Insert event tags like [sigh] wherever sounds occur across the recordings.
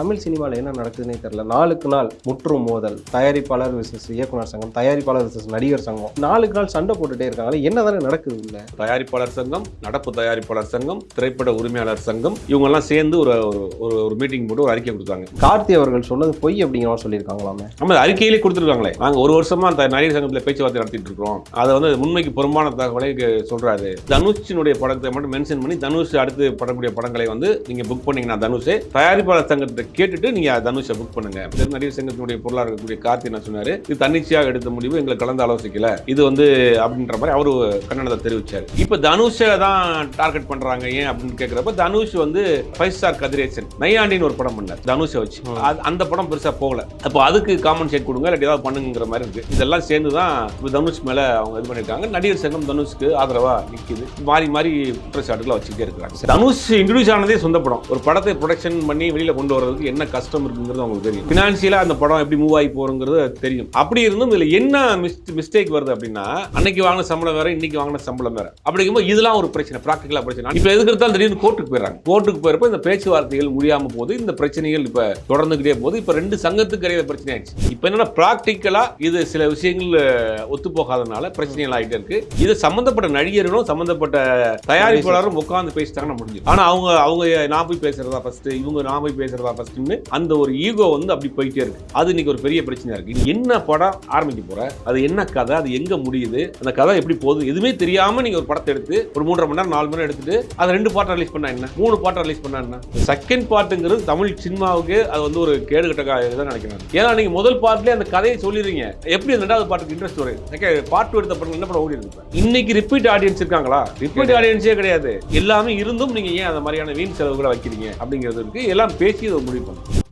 தமிழ் சினிமாவில் என்ன நடக்குதுன்னே தெரியல. நாளுக்கு நாள் முற்றும் மோதல். தயாரிப்பாளர் விசஸ் இயக்குனர் சங்கம் தயாரிப்பாளர் விசஸ் நடிகர் சங்கம். நாளுக்கு நாள் சண்டை போட்டுட்டே இருக்காங்களே என்ன தானே நடக்குது உள்ள? தயாரிப்பாளர் சங்கம் நடப்பு தயாரிப்பாளர் சங்கம் திரைப்பட உரிமையாளர் சங்கம் இவங்க எல்லாம் சேர்ந்து ஒரு ஒரு- ஒரு மீட்டிங் போட்டு ஒரு அறிக்கை கொடுத்தாங்க. கார்த்தி அவர்கள் சொன்னது பொய் அப்படிங்கிற சொல்லியிருக்காங்களாமே. நம்ம அறிக்கையிலே கொடுத்துருக்காங்களே. நாங்க ஒரு வருஷமா அந்த நடிகர் சங்கத்துல பேச்சுவார்த்தை நடத்திட்டு இருக்கோம் அதை வந்து உண்மைக்கு புறம்பான தகவலை சொல்றாரு. தனுஷினுடைய படத்தை மட்டும் மென்ஷன் பண்ணி தனுஷ் அடுத்து படக்கூடிய படங்களை வந்து நீங்க புக் பண்ணீங்கன்னா தனுஷ் தயாரிப்பாளர் சங்கத்தை கேட்டுட்டு நீங்க தனுஷை புக் பண்ணுங்க. நடிகர் சங்கத்தினுடைய பொருளாளர் இருக்கக்கூடிய கார்த்தி என்ன சொன்னாரு? இது தன்னிச்சையாக எடுத்த முடிவு எங்களை கலந்து ஆலோசிக்கல. இது வந்து அப்படின்ற மாதிரி அவரு கன்னடத்தை தெரிவிச்சாரு. இப்ப தனுஷை தான் டார்கெட் பண்றாங்க ஏன் அப்படின்னு கேக்குறப்ப தனுஷ் வந்து ஃபைவ் ஸ்டார் கதிரேசன் நையாண்டின்னு ஒரு படம் பண்ணார் தனுஷை வச்சு. அந்த படம் பெருசா போகல. அப்போ அதுக்கு காமன் ஷேட் கொடுங்க இல்லாட்டி ஏதாவது பண்ணுங்கிற மாதிரி இருக்கு. இதெல்லாம் சேர்ந்து தான் இப்ப தனுஷ் மேல அவங்க இது பண்ணிருக்காங்க நடிகர் சங்கம் தனுஷ்க்கு ஆதரவா நிக்குது. மாறி மாறி குற்றச்சாட்டுகளை வச்சுக்கிட்டே இருக்கிறாங்க. தனுஷ் இன்ட்ரடியூஸ் ஆனதே சொந்த படம். ஒரு படத்தை ப்ரொடக்ஷன் பண்ணி வெளியில கொண்டு வரதுக்கு என்ன கஷ்டம் இருக்குங்கிறது அவங்களுக்கு தெரியும். ஃபினான்ஷியலாக அந்த படம் எப்படி மூவ் ஆகி போகிறோங்கிறது தெரியும். அப்படி இருந்தும் இதில் என்ன மிஸ்டேக் வருது அப்படின்னா அன்னைக்கு வாங்கின சம்பளம் வேற இன்னைக்கு வாங்கின சம்பளம் வேறு. அப்படிங்கும்போது இதெல்லாம் ஒரு பிரச்சனை ப்ராக்டிக்கலாக பிரச்சனை. இப்போ எதுக்கு எடுத்தாலும் திடீர்னு கோர்ட்டுக்கு போயிடறாங்க. கோர்ட்டுக்கு போயிருப்ப இந்த பேச்சுவார்த்தைகள் முடியாமல் போது இந்த பிரச்சனைகள் இப்போ தொடர்ந்துகிட்டே போது இப்போ ரெண்டு சங்கத்துக்கு இடையில பிரச்சனை ஆயிடுச்சு. இப்போ என்னன்னா ப்ராக்டிக்கலாக இது சில விஷயங்கள் ஒத்து போகாதனால பிரச்சனைகள் ஆகிட்டே இருக்கு. இது சம்மந்தப்பட்ட நடிகர்களும் சம்மந்தப்பட்ட தயாரிப்பாளரும் உட்கார்ந்து பேசிட்டாங்கன்னா முடிஞ்சு ஆனால் அவங்க அவங்க நான் போய் பேசுறதா ஃபர்ஸ்ட் இவங்க நான் போய் பேசுறதா ஃபர்ஸ்ட்னு அந்த ஒரு ஈகோ வந்து அப்படி போயிட்டே இருக்கு. அது இன்னைக்கு ஒரு பெரிய பிரச்சனையா இருக்கு. இது என்ன படம் ஆரம்பிக்க போற? அது என்ன கதை? அது எங்க முடியுது? அந்த கதை எப்படி போகுது? எதுவுமே தெரியாம நீங்க ஒரு படத்தை எடுத்து ஒரு மூன்றரை மணி நேரம் நாலு மணி நேரம் எடுத்துட்டு அதை ரெண்டு பாட்டை ரிலீஸ் பண்ணா என்ன? மூணு பாட்டை ரிலீஸ் பண்ணா என்ன? செகண்ட் பாட்டுங்கிறது தமிழ் சினிமாவுக்கு அது வந்து ஒரு கேடு கட்ட இதான் நினைக்கிறேன் ஏன்னா நீங்க முதல் பாட்டுல அந்த கதையை சொல்லிடுறீங்க. எப்படி அந்த ரெண்டாவது பாட்டுக்கு இன்ட்ரெஸ்ட் வரும்? பார்ட் பாட்டு எடுத்த படம் என்ன படம் ஓடி இருக்கு இன்னைக்கு ரிப்பீட் ஆடியன்ஸ் இருக்காங்களா? ரிப்பீட் ஆடியன்ஸே கிடையாது. எல்லாமே இருந்தும் நீங்க ஏன் அந்த மாதிரியான வீண் செலவுகளை வைக்கிறீங்க அப்படிங்கிறது இருக்கு. எல்லாம் பேசி முடியும் முடிவு பண்ணும்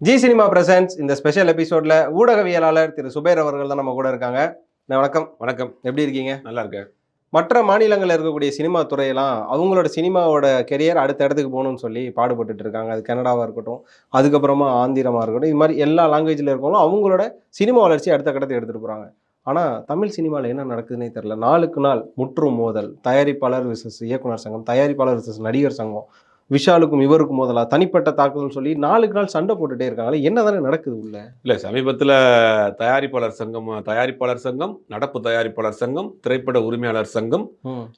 ஜி சினிமா பிரசன்ஸ் இந்த ஸ்பெஷல் எபிசோட்ல ஊடகவியலாளர் திரு சுபேர் அவர்கள் தான் நம்ம கூட இருக்காங்க. வணக்கம். வணக்கம். எப்படி இருக்கீங்க? நல்லா இருக்கேன். மற்ற மாநிலங்களில் இருக்கக்கூடிய சினிமா துறையெல்லாம் அவங்களோட சினிமாவோட கெரியர் அடுத்த இடத்துக்கு போகணும்னு சொல்லி பாடுபட்டுட்டு இருக்காங்க. அது கனடாவாக இருக்கட்டும் அதுக்கப்புறமா ஆந்திரமாக இருக்கட்டும் இது மாதிரி எல்லா லாங்குவேஜில் இருக்கவங்களும் அவங்களோட சினிமா வளர்ச்சி அடுத்த கட்டத்துக்கு எடுத்துகிட்டு போகிறாங்க ஆனால் தமிழ் சினிமாவில் என்ன நடக்குதுன்னே தெரில நாளுக்கு நாள் முற்றும் மோதல். தயாரிப்பாளர் விசஸ் இயக்குனர் சங்கம் தயாரிப்பாளர் விசஸ் நடிகர் சங்கம் விஷாலுக்கும் இவருக்கும் மோதலா? தனிப்பட்ட தாக்குதல் சொல்லி நாளுக்கு நாள் சண்டை போட்டுட்டே இருக்காங்களே என்ன தானே நடக்குது உள்ள? இல்ல சமீபத்துல தயாரிப்பாளர் சங்கம் தயாரிப்பாளர் சங்கம் நடப்பு தயாரிப்பாளர் சங்கம் திரைப்பட உரிமையாளர் சங்கம்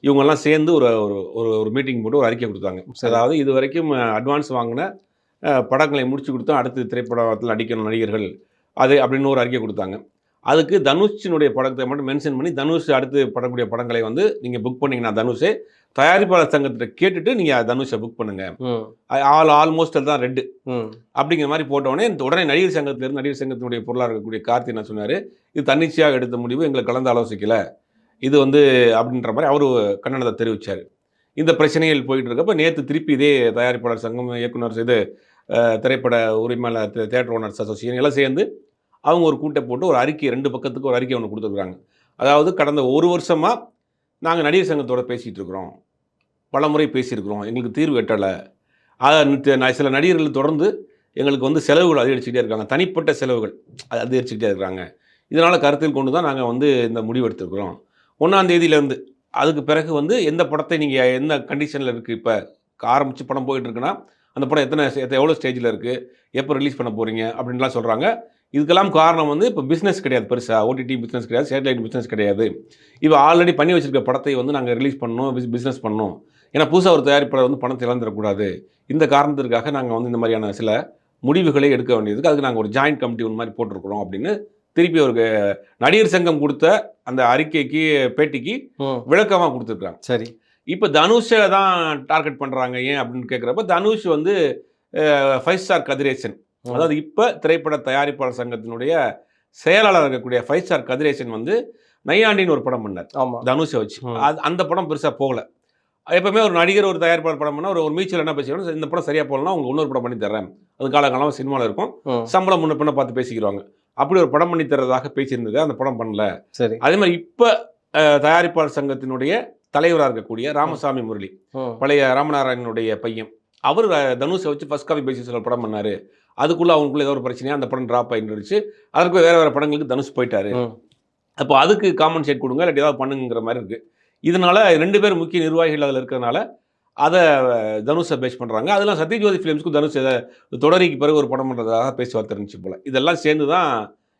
இவங்க எல்லாம் சேர்ந்து ஒரு ஒரு ஒரு ஒரு மீட்டிங் போட்டு ஒரு அறிக்கை கொடுத்தாங்க. அதாவது இது வரைக்கும் அட்வான்ஸ் வாங்கின படங்களை முடிச்சு கொடுத்தா அடுத்து திரைப்படத்தில் நடிக்கணும் நடிகர்கள். அது அப்படின்னு ஒரு அறிக்கை கொடுத்தாங்க. அதுக்கு தனுஷினுடைய படத்தை மட்டும் மென்ஷன் பண்ணி தனுஷ் அடுத்து படக்கூடிய படங்களை வந்து நீங்கள் புக் பண்ணீங்கன்னா தனுஷே தயாரிப்பாளர் சங்கத்தை கேட்டுட்டு நீங்கள் தனுஷை புக் பண்ணுங்க. ஆல் ஆல்மோஸ்ட் தான் ரெட்டு அப்படிங்கிற மாதிரி போட்ட உடனே இந்த உடனே நடிகர் சங்கத்திலிருந்து நடிகர் சங்கத்தினுடைய பொருளாளர் இருக்கக்கூடிய கார்த்தி என்ன சொன்னார் இது தன்னிச்சையாக எடுத்த முடிவு எங்களை கலந்து ஆலோசிக்கல. இது வந்து அப்படின்ற மாதிரி அவர் கன்னடத்தை தெரிவித்தார் இந்த பிரச்சனைகள் போயிட்டு இருக்கப்ப நேற்று திருப்பி இதே தயாரிப்பாளர் சங்கம் இயக்குனர் இது திரைப்பட உரிமையாளர் தேட்டர் ஓனர்ஸ் அசோசியேஷன் எல்லாம் சேர்ந்து அவங்க ஒரு கூட்டை போட்டு ஒரு அறிக்கை ரெண்டு பக்கத்துக்கு ஒரு அறிக்கை ஒன்று கொடுத்துருக்குறாங்க. அதாவது கடந்த ஒரு வருஷமாக நாங்கள் நடிகர் சங்கத்தோடு பேசிகிட்டு இருக்கிறோம். பல முறை பேசியிருக்கிறோம். எங்களுக்கு தீர்வு எட்டலை. அதை நான் சில நடிகர்கள் தொடர்ந்து எங்களுக்கு வந்து செலவுகள் அதிகரிச்சுக்கிட்டே இருக்காங்க. தனிப்பட்ட செலவுகள் அது அதிகரிச்சுக்கிட்டே இருக்காங்க இதனால் கருத்தில் கொண்டு தான் நாங்கள் வந்து இந்த முடிவு ஒன்றாந்தேதியிலேருந்து அதுக்கு பிறகு வந்து எந்த படத்தை நீங்கள் எந்த கண்டிஷனில் இருக்குது இப்போ ஆரம்பித்து படம் போயிட்டுருக்குன்னா அந்த படம் எத்தனை எவ்வளோ ஸ்டேஜில் இருக்குது எப்போ ரிலீஸ் பண்ண போகிறீங்க அப்படின்லாம் சொல்கிறாங்க இதுக்கெல்லாம் காரணம் வந்து இப்போ பிஸ்னஸ் கிடையாது பெருசாக ஓடிடி பிஸ்னஸ் கிடையாது சேட்டலைட் பிஸ்னஸ் கிடையாது. இப்போ ஆல்ரெடி பண்ணி வச்சிருக்க படத்தை வந்து நாங்கள் ரிலீஸ் பண்ணணும் பிஸ்னஸ் பண்ணணும். ஏன்னா புதுசாக ஒரு தயாரிப்பாளர் வந்து பணத்தை இழந்துடக்கூடாது. இந்த காரணத்திற்காக நாங்கள் வந்து இந்த மாதிரியான சில முடிவுகளை எடுக்க வேண்டியதுக்கு அதுக்கு நாங்கள் ஒரு ஜாயிண்ட் கமிட்டி ஒன்று மாதிரி போட்டிருக்கிறோம் அப்படின்னு திருப்பி ஒரு நடிகர் சங்கம் கொடுத்த அந்த அறிக்கைக்கு பேட்டிக்கு விளக்கமாக கொடுத்துருக்காங்க சரி. இப்போ தனுஷை தான் டார்கெட் பண்ணுறாங்க ஏன் அப்படின்னு கேட்குறப்ப தனுஷ் வந்து ஃபைவ் ஸ்டார் கதிரேசன். அதாவது இப்போ திரைப்பட தயாரிப்பாளர் சங்கத்தினுடைய செயலாளர் இருக்கக்கூடிய ஃபைவ் ஸ்டார் கதிரேசன் வந்து நையாண்டின்னு ஒரு படம் பண்ணார். ஆமா. தனுஷை வச்சு. அது அந்த படம் பெருசாக போகல. எப்பவுமே ஒரு நடிகர் ஒரு தயாரிப்பாளர் படம் பண்ணால் ஒரு ஒரு மீச்சல் என்ன பேசிக்கணும் இந்த படம் சரியாக போகலன்னா உங்களுக்கு இன்னொரு படம் பண்ணி தர்றேன். அது காலகாலமாக சினிமாவில் இருக்கும். சம்பளம் முன்ன பின்ன பார்த்து பேசிக்கிறாங்க அப்படி ஒரு படம் பண்ணி தர்றதாக பேசியிருந்தது அந்த படம் பண்ணல. சரி. அதே மாதிரி இப்போ தயாரிப்பாளர் சங்கத்தினுடைய தலைவராக இருக்கக்கூடிய ராமசாமி முரளி பழைய ராமநாராயணனுடைய பையன். அவர் தனுஷை வச்சு ஃபர்ஸ்ட் காப்பி பேசிஸில் ஒரு படம் பண்ணார். அதுக்குள்ளே அவங்களுக்குள்ள ஏதோ ஒரு பிரச்சனையா அந்த படம் ட்ராப் ஆகிருந்துச்சு அதற்கு வேறு வேறு படங்களுக்கு தனுஷ் போயிட்டாரு. அப்போ அதுக்கு காமன் ஷேட் கொடுங்க இல்லாட்டி ஏதாவது பண்ணுங்கிற மாதிரி இருக்குது இதனால ரெண்டு பேர் முக்கிய நிர்வாகிகள் அதில் இருக்கிறதுனால அதை தனுஷை பேஸ் பண்ணுறாங்க அதெல்லாம் சத்யஜோதி ஃபிலிம்ஸ்க்கும் தனுஷ் இதை தொடரிக்கு பிறகு ஒரு படம் பண்ணுறதாக பேச்சுவார்த்தை இருந்துச்சு போல். இதெல்லாம் சேர்ந்து தான்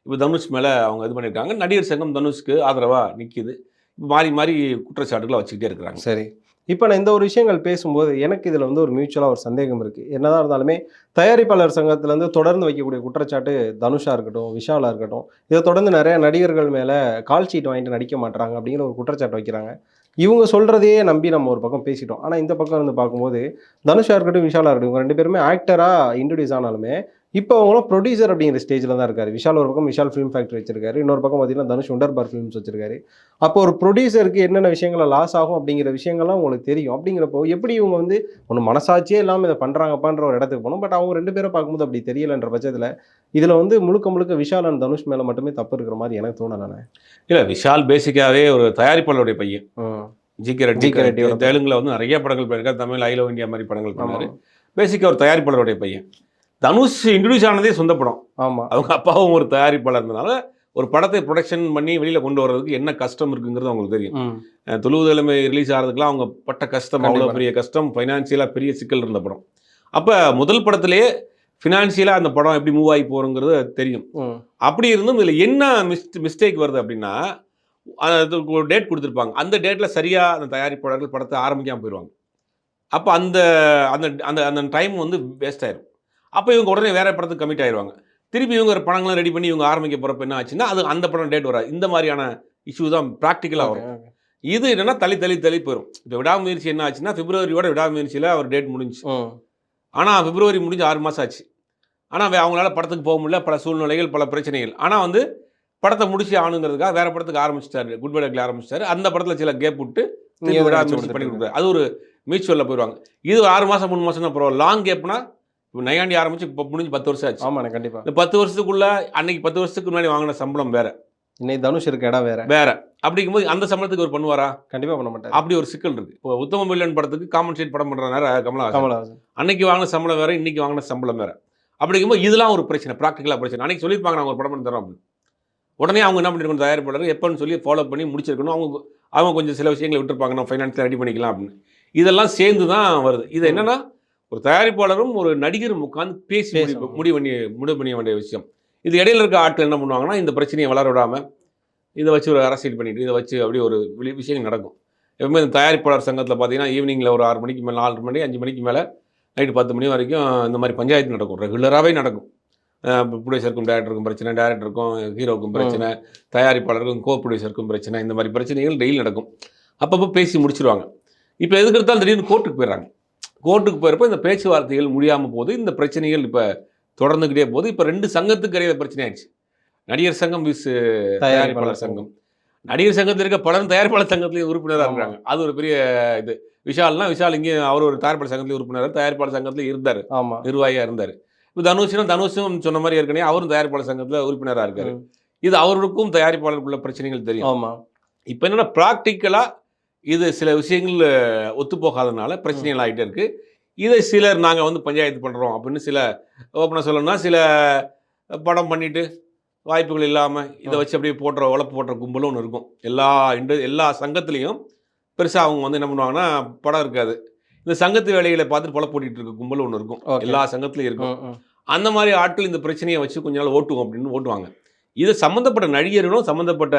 இப்போ தனுஷ் மேலே அவங்க இது பண்ணியிருக்காங்க. நடிகர் சங்கம் தனுஷ்க்கு ஆதரவாக நிற்கிது மாறி மாறி குற்றச்சாட்டுகளை வச்சுக்கிட்டே இருக்கிறாங்க. சரி. இப்போ நான் இந்த ஒரு விஷயங்கள் பேசும்போது எனக்கு இதில் வந்து ஒரு மியூச்சுவலாக ஒரு சந்தேகம் இருக்குது என்னதான் இருந்தாலுமே தயாரிப்பாளர் சங்கத்திலேருந்து தொடர்ந்து வைக்கக்கூடிய குற்றச்சாட்டு தனுஷாக இருக்கட்டும் விஷாலாக இருக்கட்டும் இதை தொடர்ந்து நிறைய நடிகர்கள் மேலே கால் ஷீட் வாங்கிட்டு நடிக்க மாட்டாங்க அப்படிங்கிற ஒரு குற்றச்சாட்டு வைக்கிறாங்க. இவங்க சொல்கிறதையே நம்பி நம்ம ஒரு பக்கம் பேசிட்டோம். ஆனால் இந்த பக்கம் இருந்து பார்க்கும்போது தனுஷாக இருக்கட்டும் விஷாலாக இருக்கட்டும் இவங்க ரெண்டு பேருமே ஆக்டராக இன்ட்ரடியூஸ் ஆனாலுமே இப்போ அவங்களும் ப்ரொடியூசர் அப்படிங்கிற ஸ்டேஜில் தான் இருக்காரு. விஷால் ஒரு பக்கம் விஷால் ஃபிலிம் ஃபேக்டரி வச்சிருக்காரு. இன்னொரு பக்கம் பார்த்தீங்கன்னா தனுஷ் உண்டர்பார் ஃபிலிம்ஸ் வச்சிருக்காரு. அப்போ ஒரு ப்ரொடியூசருக்கு என்னென்ன விஷயங்கள லாஸ் ஆகும் அப்படிங்கிற விஷயங்கள்லாம் உங்களுக்கு தெரியும். அப்படிங்கிறப்போ எப்படி இவங்க வந்து ஒன்று மனசாட்சியே இல்லாமல் இதை பண்ணுறாங்கப்பான்ற ஒரு இடத்துக்கு போகணும். பட் அவங்க ரெண்டு பேரும் பார்க்கும்போது அப்படி தெரியலன்ற பட்சத்தில் இதில் வந்து முழுக்க முழுக்க விஷால் அண்ட் தனுஷ் மேலே மட்டுமே தப்பு இருக்கிற மாதிரி எனக்கு தோணலை இல்லை விஷால் பேசிக்காவே ஒரு தயாரிப்பாளருடைய பையன். ஜி கே ரெட்டி கே பையன். தெலுங்குல வந்து நிறைய படங்கள் பண்ணியிருக்காரு தமிழ் ஐ லவ் இந்தியா மாதிரி படங்கள் பண்ணாரு. பேசிக்காக ஒரு தயாரிப்பாளருடைய பையன். தனுஷ் இன்ட்ரடியூஸ் ஆனதே சொந்த படம். ஆமாம் அவங்க அப்பாவும் ஒரு தயாரிப்பாளர் இருந்தனால ஒரு படத்தை ப்ரொடக்ஷன் பண்ணி வெளியில கொண்டு வர்றதுக்கு என்ன கஷ்டம் இருக்குங்கிறது அவங்களுக்கு தெரியும். அஹ் தொழுவு தலைமை ரிலீஸ் ஆகிறதுக்குலாம் அவங்க பட்ட கஷ்டம் அவ்வளோ. பெரிய கஷ்டம் ஃபைனான்சியலாக பெரிய சிக்கல் இருந்த படம். அப்போ முதல் படத்திலேயே ஃபினான்ஷியலாக அந்த படம் எப்படி மூவ் ஆகி போகிறோங்கிறது தெரியும். அப்படி இருந்தும் இதில் என்ன மிஸ்ட் மிஸ்டேக் வருது அப்படின்னா அதுக்கு ஒரு டேட் கொடுத்துருப்பாங்க. அந்த டேட்டில் சரியாக அந்த தயாரிப்பாளர்கள் படத்தை ஆரம்பிக்காமல் போயிடுவாங்க அப்போ அந்த அந்த அந்த அந்த டைம் வந்து வேஸ்ட் ஆயிரும். அப்போ இவங்க உடனே வேற படத்துக்கு கமிட் ஆயிடுவாங்க திருப்பி இவங்க ஒரு படங்கள்லாம் ரெடி பண்ணி இவங்க ஆரம்பிக்க போகிறப்ப என்ன ஆச்சுன்னா அது அந்த படம் டேட் வராது. இந்த மாதிரியான இஷ்யூ தான் ப்ராக்டிக்கலாக வரும். இது என்னன்னா தள்ளி தள்ளி தள்ளி போயிடும் இப்போ விடாமுயற்சி என்ன ஆச்சுன்னா பிப்ரவரியோட விடாமுயற்சியில் அவர் டேட் முடிஞ்சு ஆனால் பிப்ரவரி முடிஞ்சு ஆறு மாதம் ஆச்சு. ஆனால் அவங்களால படத்துக்கு போக முடியல. பல சூழ்நிலைகள் பல பிரச்சனைகள். ஆனால் வந்து படத்தை முடிச்சு ஆகணுங்கிறதுக்காக வேற படத்துக்கு ஆரம்பிச்சிட்டாரு. குட் பை ஆரம்பிச்சிட்டாரு. அந்த படத்தில் சில கேப் விட்டு விடாமுயற்சி பண்ணி கொடுத்தாரு அது ஒரு மியூச்சுவலில் போயிடுவாங்க. இது ஒரு ஆறு மாதம் மூணு மாதம் தான் பரவாயில்ல. லாங் கேப்னா இப்போ நையாண்டி ஆரம்பிச்சு இப்போ முடிஞ்சு பத்து வருஷம் ஆச்சு. ஆமாண்ணே கண்டிப்பாக இந்த பத்து வருஷத்துக்குள்ள அன்னைக்கு பத்து வருஷத்துக்கு முன்னாடி வாங்கின சம்பளம் வேற. இன்னைக்கு தனுஷ் இருக்க இடம் வேற. வேற. அப்படிங்கும்போது அந்த சம்பளத்துக்கு ஒரு பண்ணுவாரா? கண்டிப்பாக பண்ண மாட்டார். அப்படி ஒரு சிக்கல் இருக்கு. இப்போ உத்தம மில்லன் படத்துக்கு காம்பன்சேட் படம் பண்றதுனால கமலஹாசன். கமலஹாசன். அன்னைக்கு வாங்கின சம்பளம் வேற இன்னைக்கு வாங்கின சம்பளம் வேற. அப்படிங்கும்போது இதெல்லாம் ஒரு பிரச்சனை ப்ராக்டிக்கலாக பிரச்சனை. அன்னைக்கு சொல்லியிருப்பாங்க நாங்கள் ஒரு படம் பண்ணி தரோம் அப்படின்னு. உடனே அவங்க என்ன பண்ணிருக்கணும் தயாரிப்பாளர் எப்போன்னு சொல்லி ஃபாலோ பண்ணி முடிச்சிருக்கணும். அவங்க அவங்க கொஞ்சம் சில விஷயங்களை விட்டுருப்பாங்க நம்ம ஃபைனான்ஸில் ரெடி பண்ணிக்கலாம் அப்படின்னு. இதெல்லாம் சேர்ந்து தான் வருது. இது. என்னன்னா ஒரு தயாரிப்பாளரும் ஒரு நடிகரும் உட்காந்து பேசி முடிவு பண்ணி முடிவு பண்ண வேண்டிய விஷயம். இது இடையில இருக்க ஆட்கள் என்ன பண்ணுவாங்கன்னா இந்த பிரச்சனையை வளர விடாம இதை வச்சு ஒரு அரசியல் பண்ணிட்டு இதை வச்சு அப்படியே ஒரு வெளி- விஷயம் நடக்கும். எப்பவுமே இந்த தயாரிப்பாளர் சங்கத்தில் பார்த்தீங்கன்னா ஈவினிங்கில் ஒரு ஆறு மணிக்கு மேலே நாலு மணி அஞ்சு மணிக்கு மேலே நைட்டு பத்து மணி வரைக்கும் இந்த மாதிரி பஞ்சாயத்து நடக்கும். ரெகுலராகவே நடக்கும். ப்ரொடியூசருக்கும் டேரக்டருக்கும் பிரச்சனை டேரக்டருக்கும் ஹீரோக்கும் பிரச்சனை தயாரிப்பாளருக்கும் கோ ப்ரொடியூசருக்கும் பிரச்சனை இந்த மாதிரி பிரச்சனைகள் டெய்லி நடக்கும். அப்பப்போ பேசி முடிச்சிருவாங்க. இப்போ எதுக்கு எடுத்தாலும் திடீர்னு கோர்ட்டுக்கு போயிடுறாங்க. கோர்ட்டுக்கு போயிருப்ப இந்த பேச்சுவார்த்தைகள் முடியாமல் போது இந்த பிரச்சனைகள் இப்போ தொடர்ந்துக்கிட்டே போகுது. இப்போ ரெண்டு சங்கத்துக்கு இடையில பிரச்சனை ஆயிடுச்சு. நடிகர் சங்கம் விஸ் தயாரிப்பாளர் சங்கம். நடிகர் சங்கத்தில் இருக்க பலரும் தயாரிப்பாளர் சங்கத்திலேயே உறுப்பினராக. இருக்காங்க. அது ஒரு பெரிய இது. விஷால்னா விஷால் இங்கே அவர் ஒரு தயாரிப்பாளர் சங்கத்திலே உறுப்பினர். தயாரிப்பாளர் சங்கத்தில் இருந்தார். நிர்வாகியாக இருந்தார். இப்போ தனுஷனும் தனுஷும் சொன்ன மாதிரி ஏற்கனவே அவரும் தயாரிப்பாளர் சங்கத்தில் உறுப்பினராக இருக்காரு. இது அவருக்கும் தயாரிப்பாளருக்குள்ள பிரச்சனைகள் தெரியும். ஆமா. இப்போ என்னன்னா ப்ராக்டிக்கலாக இது சில விஷயங்கள் ஒத்து போகாதனால பிரச்சனைகள் ஆகிட்டே இருக்கு. இதை சிலர் நாங்கள் வந்து பஞ்சாயத்து பண்ணுறோம் அப்படின்னு சில ஓப்பனாக சொல்லணும்னா சில படம் பண்ணிட்டு வாய்ப்புகள் இல்லாமல் இதை வச்சு அப்படியே போட்டுற உழப்பு போட்டுற கும்பலும் ஒன்று இருக்கும். எல்லா இண்டு எல்லா சங்கத்துலேயும் பெருசாக அவங்க வந்து என்ன பண்ணுவாங்கன்னா படம் இருக்காது. இந்த சங்கத்து வேலைகளை பார்த்துட்டு பொழப்பு போட்டிட்டு இருக்க கும்பலும் ஒன்று இருக்கும். எல்லா சங்கத்துலையும் இருக்கும். அந்த மாதிரி ஆட்கள் இந்த பிரச்சனையை வச்சு கொஞ்ச நாள் ஓட்டுவோம் அப்படின்னு ஓட்டுவாங்க. இது சம்மந்தப்பட்ட நடிகர்களும் சம்மந்தப்பட்ட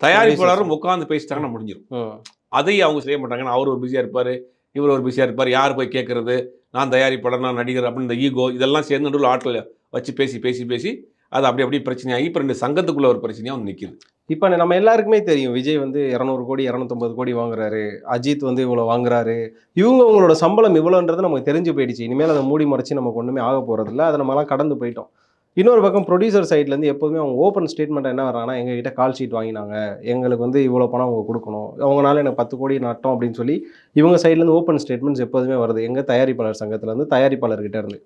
தயாரிப்பாளரும் உட்காந்து பேசிட்டாங்கன்னா முடிஞ்சிடும். அதையும் அவங்க செய்ய மாட்டாங்கன்னா அவர் ஒரு பிஸியாக இருப்பார் இவர் ஒரு பிஸியாக இருப்பார் யார் போய் கேட்கறது நான் தயாரிப்பாளர் நான் நடிகர் அப்படின்னு இந்த ஈகோ இதெல்லாம் சேர்ந்து நடுவில் ஆட்களை வச்சு பேசி பேசி பேசி அது அப்படி அப்படியே பிரச்சனையாகி இப்போ ரெண்டு சங்கத்துக்குள்ள ஒரு பிரச்சனையாக வந்து நிற்கிது இப்போ நம்ம எல்லாருக்குமே தெரியும் விஜய் வந்து இரநூறு கோடி இரநூத்தொம்பது கோடி வாங்குறாரு அஜித் வந்து இவ்வளோ வாங்குறாரு இவங்க அவங்களோட சம்பளம் இவ்வளோன்றது நமக்கு தெரிஞ்சு போயிடுச்சு. இனிமேல் அதை மூடி மறைச்சு நமக்கு ஒன்றுமே ஆக போகிறதில்ல அதை நம்மலாம் கடந்து போயிட்டோம். இன்னொரு பக்கம் ப்ரொடியூசர் சைட்லேருந்து எப்போதுமே அவங்க ஓப்பன் ஸ்டேட்மெண்ட் என்ன வராங்கன்னா எங்ககிட்ட கால் ஷீட் வாங்கினாங்க. எங்களுக்கு வந்து இவ்வளோ பணம் அவங்க கொடுக்கணும். அவங்களால எனக்கு பத்து கோடி நட்டோம் அப்படின்னு சொல்லி இவங்க சைட்லேருந்து ஓப்பன் ஸ்டேட்மெண்ட்ஸ் எப்போதுமே வருது. எங்கள் தயாரிப்பாளர் சங்கத்துலேருந்து தயாரிப்பாளர்கிட்ட இருந்து.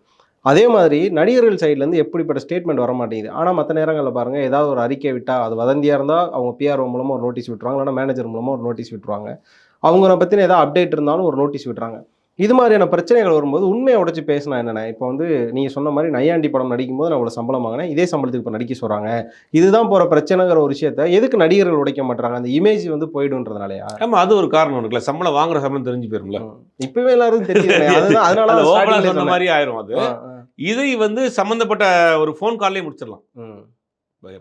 அதே மாதிரி நடிகர்கள் சைட்லேருந்து எப்படிப்பட்ட ஸ்டேட்மெண்ட் வர மாட்டேங்குது. ஆனால் மற்ற நேரங்களில் பாருங்கள் ஏதாவது ஒரு அறிக்கை விட்டால் அது வதந்தியாக இருந்தால் அவங்க பிஆர்ஓ மூலமாக ஒரு நோட்டீஸ் விட்டுருவாங்க. இல்லைனா மேனேஜர் மூலமாக ஒரு நோட்டீஸ் விட்டுருவாங்க. அவங்கள பற்றின ஏதாவது அப்டேட் இருந்தாலும் ஒரு நோட்டீஸ் விட்டுறாங்க. இது மாதிரியான பிரச்சனைகள் வரும்போது உண்மையை உடைச்சு பேசினா என்னென்ன இப்போ வந்து நீங்க சொன்ன மாதிரி நையாண்டி படம் நடிக்கும் போது நான் இவ்வளவு சம்பளம் வாங்கினேன். இதே சம்பளத்துக்கு இப்போ நடிக்க சொல்றாங்க. இதுதான் போற பிரச்சனைங்கிற ஒரு விஷயத்த எதுக்கு நடிகர்கள் உடைக்க மாட்டாங்க அந்த இமேஜ் வந்து போயிடுன்றதுனாலயா? ஆமா அது ஒரு காரணம் இருக்குல்ல. சம்பளம் வாங்குற சம்பளம் தெரிஞ்சு போயிரும்ல. இப்பவே எல்லாரும் [laughs] அதுதான் அதனால சொன்ன. மாதிரி ஆயிரும் அது. இதை வந்து சம்பந்தப்பட்ட ஒரு ஃபோன் கால்லே முடிச்சிடலாம்.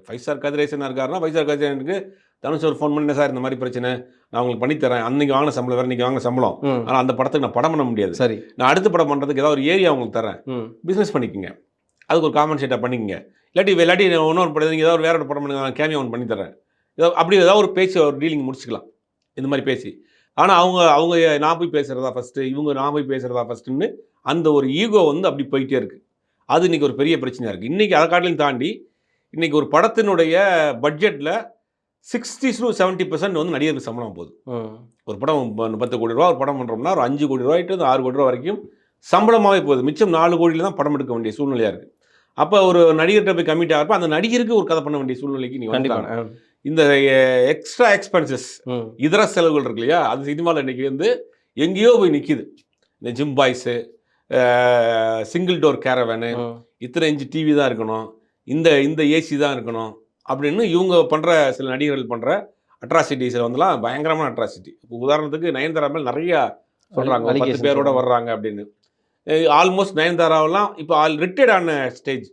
ஃபைவ் ஸ்டார் கதிரேசன் இருக்காருன்னா ஃபைவ் ஸ்டார் கதிரேசனுக்கு தனுஷ் ஒரு ஃபோன் பண்ணி சார் இந்த மாதிரி பிரச்சனை நான் உங்களுக்கு பண்ணி தரேன். அன்னைக்கு வாங்கின சம்பளம் வேற இன்னைக்கு வாங்கின சம்பளம். ஆனால் அந்த படத்துக்கு நான் படம் பண்ண முடியாது. சரி. நான் அடுத்த படம் பண்ணுறதுக்கு ஏதாவது ஒரு ஏரியா உங்களுக்கு தரேன். பிஸ்னஸ் பண்ணிக்கங்க. அதுக்கு ஒரு காமன் ஷேட்டாக பண்ணிக்கங்க. இல்லாட்டி இல்லாட்டி இன்னொரு படம் நீங்கள் ஏதாவது ஒரு வேற ஒரு படம் பண்ணுங்க கேமியா ஒன்று பண்ணி தரேன். ஏதோ அப்படி ஏதாவது ஒரு பேச்சு ஒரு டீலிங் முடிச்சுக்கலாம். இந்த மாதிரி பேசி. ஆனால் அவங்க அவங்க நான் போய் பேசுகிறதா ஃபஸ்ட்டு இவங்க நான் போய் பேசுகிறதா ஃபஸ்ட்டுன்னு அந்த ஒரு ஈகோ வந்து அப்படி போயிட்டே இருக்குது அது இன்னைக்கு ஒரு பெரிய பிரச்சனையாக இருக்குது இன்றைக்கி அதை காட்டிலும் தாண்டி இன்றைக்கி ஒரு படத்தினுடைய பட்ஜெட்டில் சிக்ஸ்டி டு செவன்ட்டி பர்சன்ட் வந்து நடிகருக்கு சம்பளம் போகுது. ம். ஒரு படம் பத்து கோடி ரூபா ஒரு படம் பண்ணுறோம்னா ஒரு அஞ்சு கோடி ரூபாய்ட்டு ஆறு கோடி ரூபா வரைக்கும் சம்பளமாகவே போகுது. மிச்சம் நாலு கோடியில் தான் படம் எடுக்க வேண்டிய சூழ்நிலையாக இருக்குது அப்போ ஒரு நடிகர்கிட்ட போய் கமிட் ஆகிறப்ப அந்த நடிகருக்கு ஒரு கதை பண்ண வேண்டிய சூழ்நிலைக்கு நீ கண்டிப்பா வந்துட்டாங்க இந்த எக்ஸ்ட்ரா எக்ஸ்பென்சஸ். இதர செலவுகள் இருக்கு இல்லையா? அது சினிமாவில் இன்னைக்கு வந்து எங்கேயோ போய் நிற்கிது இந்த gym boys single door caravan. இத்தனை இன்ச்சு டிவி தான் இருக்கணும். இந்த இந்த ஏசி தான் இருக்கணும். அப்படின்னு இவங்க பண்ணுற சில நடிகர்கள் பண்ணுற அட்ராசிட்டிஸில் வந்துலாம் பயங்கரமான அட்ராசிட்டி இப்போ உதாரணத்துக்கு நயன்தாரா மேல் நிறையா சொல்கிறாங்க பத்து பேரோட. வர்றாங்க அப்படின்னு. ஆல்மோஸ்ட் நயன்தாராவெல்லாம் இப்போ ஆல் ரிட்டையர்ட் ஆன ஸ்டேஜ்.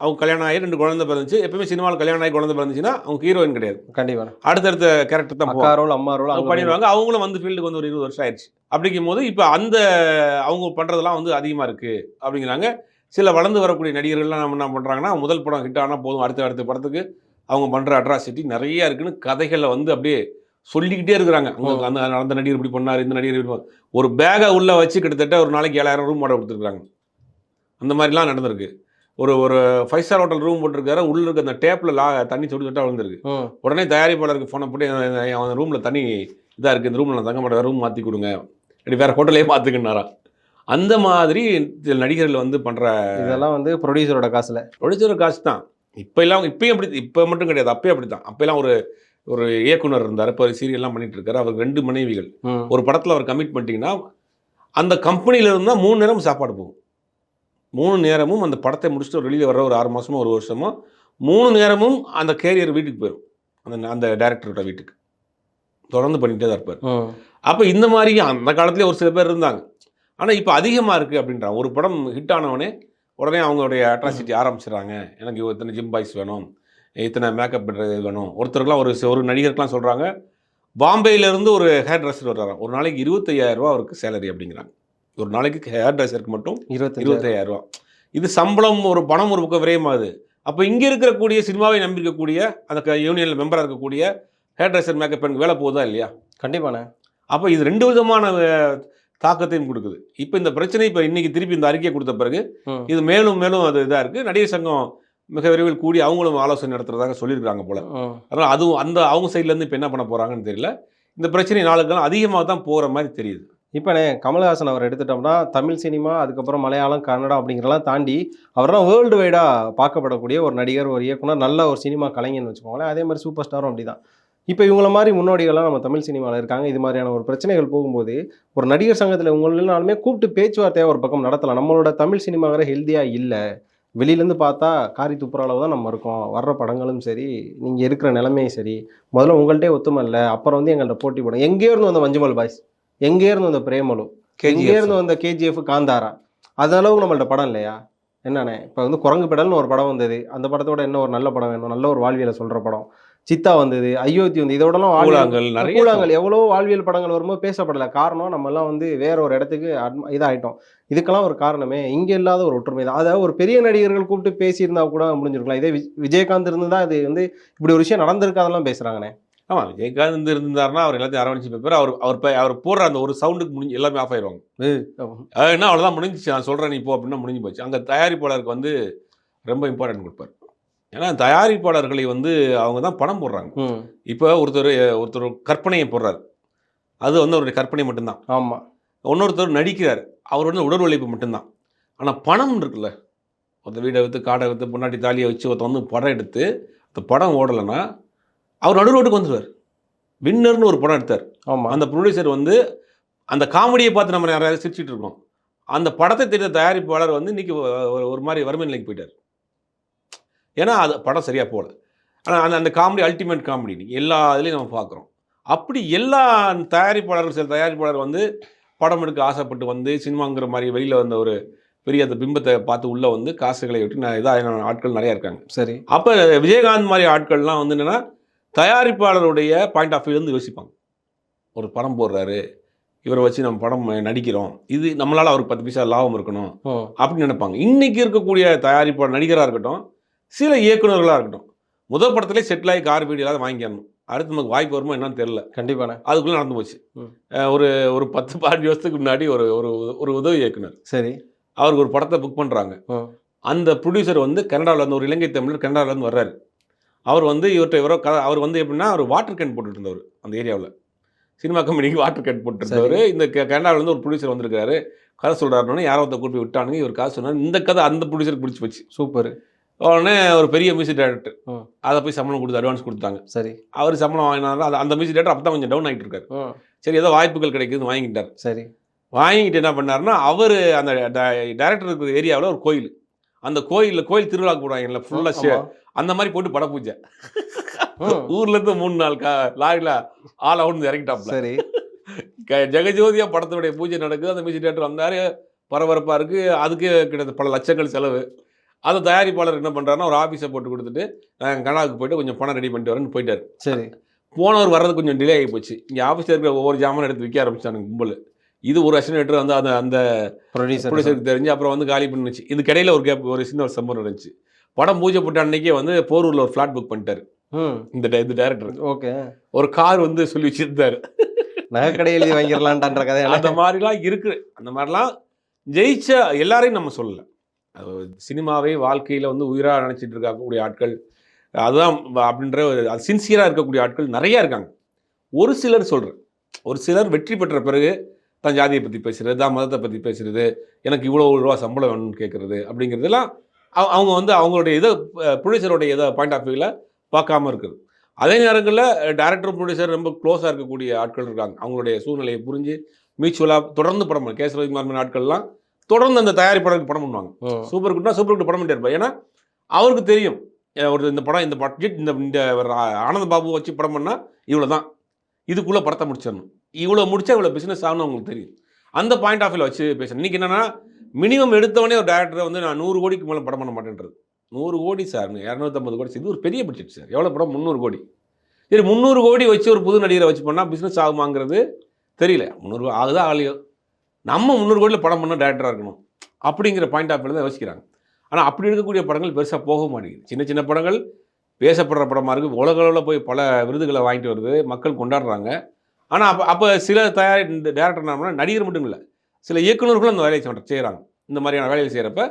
அவங்க கல்யாணம் ஆகி ரெண்டு குழந்தை பிறந்துச்சு. எப்பவுமே சினிமாவில் கல்யாணம் ஆகி குழந்தை பிறந்துச்சுன்னா அவங்க ஹீரோயின் கிடையாது. கண்டிப்பா. அடுத்தடுத்த கேரக்டர் தான் அக்கா ரோல் அம்மா ரோல் அவங்க பண்ணிடுவாங்க. அவங்களும் வந்து ஃபீல்டுக்கு வந்து ஒரு இருபது வருஷம் ஆயிடுச்சு. அப்படிங்கும் போது இப்போ அந்த அவங்க பண்ணுறதெல்லாம் வந்து அதிகமாக இருக்குது அப்படிங்கிறாங்க. சில வளர்ந்து வரக்கூடிய நடிகர்கள்லாம் நம்ம என்ன பண்ணுறாங்கன்னா முதல் படம் ஹிட் ஆனால் போதும் அடுத்த அடுத்த படத்துக்கு அவங்க பண்ணுற அட்ராசிட்டி நிறைய இருக்குன்னு கதைகளை வந்து அப்படியே சொல்லிக்கிட்டே இருக்கிறாங்க. அந்த அந்த நடிகர் இப்படி பண்ணார் இந்த நடிகர் இப்படி. ஒரு பேகை உள்ளே வச்சு கிட்டத்தட்ட ஒரு நாளைக்கு ஏழாயிரம் ரூம் வாடகை கொடுத்துருக்காங்க அந்த மாதிரிலாம் நடந்திருக்கு. ஒரு ஒரு ஃபைவ் ஸ்டார் ஹோட்டல் ரூம் போட்டிருக்காரு. உள்ள இருக்க அந்த டேப்பில் லா தண்ணி சொட்டு சொட்டா விழுந்திருக்கு. உடனே தயாரிப்பாளருக்கு ஃபோனை போட்டு "என் அவன் ரூமில் தண்ணி இதாக இருக்குது இந்த ரூமில் நான் தங்க மாட்டேன் ரூம் மாற்றி கொடுங்க. இப்படி வேறு ஹோட்டலே பார்த்துக்கினாரா அந்த மாதிரி சில நடிகர்கள் வந்து பண்ணுற இதெல்லாம் வந்து ப்ரொடியூசரோட காசுல. ப்ரொடியூசர் காசு தான். இப்போ எல்லாம் இப்பயும் அப்படி இப்போ மட்டும் கிடையாது. அப்பயும் அப்படி தான் அப்போல்லாம் ஒரு ஒரு இயக்குனர் இருந்தார். இப்போ சீரியல்லாம் பண்ணிட்டு இருக்காரு. அவருக்கு ரெண்டு மனைவிகள். ஒரு படத்தில் அவர் கமிட் பண்ணிட்டீங்கன்னா அந்த கம்பெனியில் இருந்தால் மூணு நேரம் சாப்பாடு போகும். மூணு நேரமும் அந்த படத்தை முடிச்சுட்டு வெளியில் வர ஒரு ஆறு மாதமோ ஒரு வருஷமோ மூணு நேரமும் அந்த கேரியர் வீட்டுக்கு போயிடும் அந்த அந்த டேரக்டரோட வீட்டுக்கு. தொடர்ந்து பண்ணிகிட்டே தான் இருப்பார். அப்போ இந்த மாதிரி அந்த காலத்துலேயே ஒரு சில பேர் இருந்தாங்க. ஆனால் இப்போ அதிகமாக இருக்குது அப்படின்றாங்க ஒரு படம் ஹிட் ஆனவனே உடனே அவங்களுடைய அட்ராசிட்டி ஆரம்பிச்சிடுறாங்க. எனக்கு இத்தனை ஜிம் பாய்ஸ் வேணும் இத்தனை மேக்கப் பண்ணுறது வேணும். ஒருத்தருக்குலாம் ஒரு ஒரு நடிகருக்குலாம் சொல்கிறாங்க பாம்பேயிலேருந்து ஒரு ஹேர் ட்ரெஸ்ஸர் வர்றாங்க ஒரு நாளைக்கு இருபத்தையாயிரம் ரூபா அவருக்கு சேலரி அப்படிங்கிறாங்க. ஒரு நாளைக்கு ஹேர் ட்ரெஸ்ஸருக்கு மட்டும் இருபத்தஞ்சு இருபத்தையாயிரம் ரூபா இது சம்பளம் ஒரு பணம் ஒரு பக்கம் விரயமாகுது அப்போ இங்கே இருக்கக்கூடிய சினிமாவை நம்பி இருக்கக்கூடிய அந்த யூனியனில் மெம்பராக இருக்கக்கூடிய ஹேர் ட்ரெஸ்ஸர் மேக்கப் எனக்கு வேலை போகுதா இல்லையா? கண்டிப்பாண்ணே. அப்போ இது ரெண்டு விதமான தாக்கத்தையும் கொடுக்குது. இப்போ இந்த பிரச்சனை இப்போ இன்னைக்கு திருப்பி இந்த அறிக்கையை கொடுத்த பிறகு. இது மேலும் மேலும் அது இதாக இருக்குது நடிகர் சங்கம் மிக விரைவில் கூடி அவங்களும் ஆலோசனை நடத்துறதாக சொல்லியிருக்காங்க போல. அதனால் அதுவும் அந்த அவங்க சைட்லேருந்து இப்போ என்ன பண்ண போகிறாங்கன்னு தெரியல. இந்த பிரச்சனை நாளுக்கு நாள் அதிகமாக தான் போகிற மாதிரி தெரியுது. இப்போண்ணே கமல்ஹாசன் அவர் எடுத்துட்டோம்னா தமிழ் சினிமா அதுக்கப்புறம் மலையாளம் கன்னடம் அப்படிங்கிறலாம் தாண்டி அவர்லாம் வேர்ல்டு வைடாக பார்க்கப்படக்கூடிய ஒரு நடிகர் ஒரு இயக்குனர் நல்ல ஒரு சினிமா கலைஞர்னு வச்சுக்கோங்களேன். அதே மாதிரி சூப்பர் ஸ்டாரும் அப்படிதான். இப்போ இவங்கள மாதிரி முன்னோடிகள்லாம் நம்ம தமிழ் சினிமாவில் இருக்காங்க. இது மாதிரியான ஒரு பிரச்சனைகள் போகும்போது ஒரு நடிகர் சங்கத்தில் இவங்களாலுமே கூப்பிட்டு பேச்சுவார்த்தையாக ஒரு பக்கம் நடத்தலாம். நம்மளோட தமிழ் சினிமாங்கிற ஹெல்த்தியாக இல்லை. வெளியிலேருந்து பார்த்தா காரி துப்புற அளவு தான் நம்ம இருக்கோம். வர்ற படங்களும் சரி நீங்கள் இருக்கிற நிலைமையும் சரி முதல்ல உங்கள்கிட்டே ஒத்துமை இல்லை. அப்புறம் வந்து எங்கள்கிட்ட போட்டி போடும் எங்கேயோ இருந்து வந்த மஞ்சுமல் பாய்ஸ்? எங்கே இருந்து வந்த பிரேமலு? எங்கே இருந்து வந்த கேஜிஎஃப் காந்தாரா? அது அளவுக்கு நம்மள்ட்ட படம் இல்லையா? என்னண்ணே? இப்போ வந்து குரங்கு பெடல்னு ஒரு படம் வந்தது. அந்த படத்தோட என்ன ஒரு நல்ல படம் வேணும்? நல்ல ஒரு வாழ்வியலை சொல்கிற படம். சித்தா வந்தது அயோத்தி வந்து இதோடலாம் வாழ்வியல் கூழாங்கல் எவ்வளோ வாழ்வியல் படங்கள் வரும்போது பேசப்படல. காரணம் நம்ம எல்லாம் வந்து வேற ஒரு இடத்துக்கு இதாயிட்டோம். இதுக்கெல்லாம் ஒரு காரணமே இங்க இல்லாத ஒரு ஒற்றுமை தான். அதாவது ஒரு பெரிய நடிகர்கள் கூப்பிட்டு பேசியிருந்தா கூட முடிஞ்சிருக்கலாம். இதே விஜ்- விஜயகாந்த் இருந்தா இது வந்து இப்படி ஒரு விஷயம் நடந்திருக்காதெல்லாம் பேசுறாங்கண்ணே ஆமாம் விஜயகாந்த் இருந்தாருன்னா அவர் எல்லாத்தையும் அரவணைச்சு பேப்பர் அவர் அவர் அவர் போடுற அந்த ஒரு சவுண்டுக்கு முடிஞ்சு எல்லாமே ஆஃப் ஆயிடுவாங்க. அது என்ன அவ்வளோதான் முடிஞ்சிச்சு. நான் சொல்கிறேன் நீ போ அப்படின்னா முடிஞ்சு போச்சு. அங்கே தயாரிப்பாளருக்கு வந்து ரொம்ப இம்பார்ட்டன்ட் கொடுப்பார். ஏன்னா தயாரிப்பாளர்களை வந்து அவங்க தான் பணம் போடுறாங்க. இப்போ ஒருத்தர் ஒருத்தர் கற்பனையை போடுறாரு. அது வந்து அவருடைய கற்பனை மட்டும்தான். ஆமா. இன்னொருத்தர் நடிக்கிறார். அவர் வந்து உடல் உழைப்பு மட்டும்தான். ஆனால் பணம் இருக்குல்ல. அந்த வீடை விற்று காடை விற்று பொன்னாட்டி தாலியை வச்சு ஒருத்தன் வந்து படம் எடுத்து அந்த படம் ஓடலைன்னா அவர் நடு ரோட்டுக்கு வந்துடுவார் வின்னர்னு ஒரு படம் எடுத்தார். ஆமா. அந்த ப்ரொடியூசர் வந்து அந்த காமெடியை பார்த்து நம்ம நிறைய சிரிச்சிட்டு இருக்கோம் அந்த படத்தை தெரிந்த தயாரிப்பாளர் வந்து இன்னைக்கு ஒரு- ஒரு மாதிரி வறுமை நிலைக்கு போயிட்டார். ஏன்னா அது படம் சரியாக போகல ஆனால் அந்த அந்த காமெடி அல்டிமேட் காமெடி நீங்கள் எல்லா இதுலேயும் நம்ம பார்க்குறோம் அப்படி எல்லா தயாரிப்பாளர்கள் சில தயாரிப்பாளர் வந்து படம் எடுக்க ஆசைப்பட்டு வந்து சினிமாங்கிற மாதிரி வெளியில் வந்த ஒரு பெரிய அந்த பிம்பத்தை பார்த்து உள்ளே வந்து காசுகளை விட்டு நான் இதாக ஆட்கள் நிறையா இருக்காங்க. சரி. அப்போ விஜயகாந்த் மாதிரி ஆட்கள்லாம் வந்து என்னென்னா தயாரிப்பாளருடைய பாயிண்ட் ஆஃப் வியூலேருந்து யோசிப்பாங்க. ஒரு படம் போடுறாரு இவரை வச்சு நம்ம படம் நடிக்கிறோம். இது நம்மளால் அவருக்கு பத்து பைசா லாபம் இருக்கணும் அப்படின்னு நினைப்பாங்க. இன்னைக்கு இருக்கக்கூடிய தயாரிப்பாளர் நடிகராக இருக்கட்டும் சில இயக்குனர்களாக இருக்கட்டும். முதல் படத்திலே செட்டில் ஆகி கார் வீடு இல்லாத வாங்கிக்கணும். அடுத்து நமக்கு வாய்ப்பு வருமோ என்னன்னு தெரில கண்டிப்பாண்ணே. அதுக்குள்ளே நடந்து போச்சு. ஒரு ஒரு பத்து பதினஞ்சு வருஷத்துக்கு முன்னாடி ஒரு ஒரு ஒரு உதவி இயக்குனர். சரி. அவருக்கு ஒரு படத்தை புக் பண்ணுறாங்க அந்த ப்ரொடியூசர் வந்து கனடாவில் இருந்து ஒரு இலங்கை தமிழர் கனடாவில் இருந்து வர்றாரு. அவர் வந்து இவர்கிட்ட இவரோ கதை அவர் வந்து எப்படின்னா ஒரு வாட்டர் கேன் போட்டுட்டு இருந்தவர் அந்த ஏரியாவில். சினிமா கம்பெனிக்கு வாட்டர் கேன் போட்டு இருந்தவர். இந்த க- கனடாவில் இருந்து ஒரு ப்ரொடியூசர் வந்திருக்காரு கதை சொல்கிறாருன்னு யாரோ ஒருத்தர் கூட்டி போய் விட்டானுங்க. இவர் காசு சொன்னார். இந்த கதை அந்த ப்ரொடியூசருக்கு பிடிச்சி போச்சு. சூப்பர். உடனே ஒரு பெரிய மியூசிக் டைரக்டர். அதை போய் சம்பளம் கொடுத்து அட்வான்ஸ் கொடுத்தாங்க. சரி. அவர் சம்பளம் வாங்கினாலும் அது அந்த மியூசிக் டேரக்டர் அப்போ தான் கொஞ்சம் டவுன் ஆகிட்டு இருக்காரு. சரி ஏதோ வாய்ப்புகள் கிடைக்குதுன்னு வாங்கிட்டார் சரி. வாங்கிட்டு என்ன பண்ணாருன்னா அவர் அந்த டேரக்டர் இருக்கிற ஏரியாவில் ஒரு கோயில். அந்த கோயிலில் கோயில் திருவிழா போடுவாங்கல்ல ஃபுல்லாக ஆமா. அந்த மாதிரி போட்டு பட பூஜை. ம். ஊர்ல இருந்து மூணு நாள் கா லாரியில் ஆள் அவுந்து இறங்கிட்டாப்ல சரி. க- ஜெகஜோதியா படத்தினுடைய பூஜை நடக்குது. அந்த மியூசிக் டேரக்டர் வந்தார். பரபரப்பாக இருக்குது அதுக்கு கிட்டத்தட்ட பல லட்சங்கள் செலவு. அந்த தயாரிப்பாளர் என்ன பண்ணுறாருன்னா ஒரு ஆஃபீஸை போட்டு கொடுத்துட்டு நான் கனடாவுக்கு போயிட்டு கொஞ்சம் பணம் ரெடி பண்ணிட்டு வரேன்னு போயிட்டார். சரி. போனவர் வர்றது கொஞ்சம் டிலே ஆகி போச்சு. இங்கே ஆஃபீஸில் இருக்கிற ஒவ்வொரு ஜாமான் எடுத்து விற்க ஆரம்பிச்சானுங்க கும்பல். இது ஒரு அசினேட்டர் வந்து அந்த அந்த ப்ரொடியூசர் ப்ரொடியூசருக்கு தெரிஞ்சு அப்புறம் வந்து காலி பண்ணுச்சு இதுக்கிடையில ஒரு கேப் ஒரு சின்ன ஒரு சம்பவம் நடந்துச்சு. படம் பூஜை போட்ட அன்னைக்கே வந்து போரூரில் ஒரு ஃப்ளாட் புக் பண்ணிட்டாரு. இந்த இந்த டேரக்டர் ஓகே. ஒரு கார் வந்து சொல்லி வச்சிருந்தாரு. நகைக்கடை எழுதி வாங்கிடலான்ன்ற கதை அந்த மாதிரிலாம் இருக்கு. அந்த மாதிரிலாம் ஜெயிச்ச எல்லாரையும் நம்ம சொல்லல. சினிமாவை வாழ்க்கையில் வந்து உயிராக நினச்சிட்டு இருக்கக்கூடிய ஆட்கள். அதுதான் அப்படின்ற ஒரு- அது சின்சியராக இருக்கக்கூடிய ஆட்கள் நிறைய இருக்காங்க. ஒரு சிலர் சொல்கிறேன் ஒரு சிலர் வெற்றி பெற்ற பிறகு தான் ஜாதியை பற்றி பேசுகிறது தான் மதத்தை பற்றி பேசுகிறது எனக்கு இவ்வளோ ரூபா சம்பளம் வேணும்னு கேட்குறது அப்படிங்கிறதுலாம் அவங்க வந்து அவங்களுடைய இதை ப்ரொடியூசருடைய இதை பாயிண்ட் ஆஃப் வியூவில் பார்க்காம இருக்குது. அதே நேரங்களில் டேரக்டர் ப்ரொடியூசர் ரொம்ப க்ளோஸாக இருக்கக்கூடிய ஆட்கள் இருக்காங்க. அவங்களுடைய சூழ்நிலையை புரிஞ்சு மியூச்சுவலாக தொடர்ந்து படம் பண்ணு கேஸ் ரவிக்குமார் ஆட்கள்லாம் தொடர்ந்து அந்த தயாரிப்பாளருக்கு படம் பண்ணுவாங்க. சூப்பர் குட்னா சூப்பர் குட் படம் பண்ணிட்டு இருப்பார். ஏன்னா அவருக்கு தெரியும். ஒரு இந்த படம் இந்த பட்ஜெட் இந்த இந்த ஆனந்த பாபு வச்சு படம் பண்ணால் இவ்வளோ தான் இதுக்குள்ளே படத்தை முடிச்சிடணும். இவ்வளோ முடிச்சா இவ்வளோ பிஸ்னஸ் ஆகணும் அவங்களுக்கு தெரியும். அந்த பாயிண்ட் ஆஃப் வியூவில் வச்சு பேசணும். இன்றைக்கி என்னன்னா மினிமம் எடுத்தவொடனே ஒரு டேரக்டர் வந்து நான் நூறு கோடிக்கு மேலே படம் பண்ண மாட்டேன்றது. நூறு கோடி சார் இரநூத்தம்பது கோடி இது ஒரு பெரிய பட்ஜெட் சார் எவ்வளோ படம்? முந்நூறு கோடி. சரி முந்நூறு கோடி வச்சு ஒரு புது நடிகரை வச்சு பண்ணால் பிஸ்னஸ் ஆகுமாங்கிறது தெரியல. முந்நூறு ஆகுதா ஆகலையோ நம்ம முந்நூறு கோடியில் படம் பண்ண டேரக்டராக இருக்கணும். அப்படிங்கிற பாயிண்ட் ஆஃப் தான் யோசிக்கிறாங்க. ஆனால் அப்படி இருக்கக்கூடிய படங்கள் பெருசாக போக மாட்டேங்குது. சின்ன சின்ன படங்கள் பேசப்படுற படமாக இருக்குது உலக அளவில் போய் பல விருதுகளை வாங்கிட்டு வருது. மக்கள் கொண்டாடுறாங்க. ஆனால் அப்போ அப்போ சில தயாரி இந்த டேரக்டர் என்ன நடிகர் மட்டும் இல்லை. சில இயக்குநர்களும் அந்த வேலையை செய்கிறாங்க இந்த மாதிரியான வேலையை செய்கிறப்ப